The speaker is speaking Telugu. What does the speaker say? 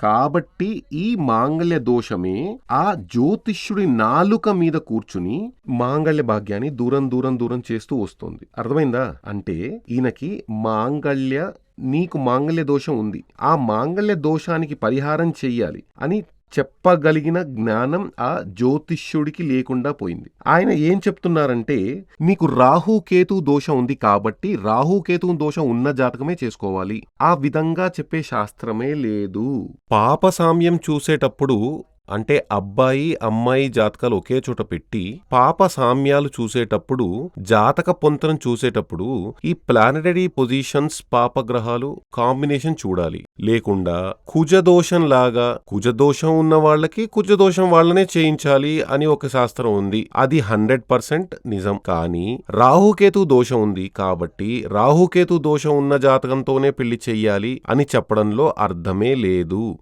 కాబట్టి ఈ మాంగళ్య దోషమే ఆ జ్యోతిష్యుడి నాలుక మీద కూర్చుని మాంగళ్య భాగ్యాన్ని దూరం దూరం దూరం చేస్తూ వస్తుంది. అర్థమైందా? అంటే ఈయనకి మాంగళ్య నీకు మాంగళ్య దోషం ఉంది. ఆ మాంగళ్య దోషానికి పరిహారం చెయ్యాలి అని చెప్పగలిగిన జ్ఞానం ఆ జ్యోతిష్యుడికి లేకుండా పోయింది. ఆయన ఏం చెప్తున్నారంటే నీకు రాహుకేతు దోషం ఉంది కాబట్టి రాహుకేతు దోషం ఉన్న జాతకమే చేసుకోవాలి. ఆ విధంగా చెప్పే శాస్త్రమే లేదు. పాప సామ్యం చూసేటప్పుడు అంటే అబ్బాయి అమ్మాయి జాతకాలు ఒకే చోట పెట్టి పాప సామ్యాలు చూసేటప్పుడు జాతక పొంతనం చూసేటప్పుడు ఈ ప్లానటరీ పొజిషన్స్ పాపగ్రహాలు కాంబినేషన్ చూడాలి. లేకుండా కుజదోషం లాగా కుజదోషం ఉన్న వాళ్ళకి కుజదోషం వాళ్ళనే చేయించాలి అని ఒక శాస్త్రం ఉంది. అది హండ్రెడ్ పర్సెంట్ నిజం. కానీ రాహుకేతు దోషం ఉంది కాబట్టి రాహుకేతు దోషం ఉన్న జాతకంతోనే పెళ్ళి చెయ్యాలి అని చెప్పడంలో అర్థమే లేదు.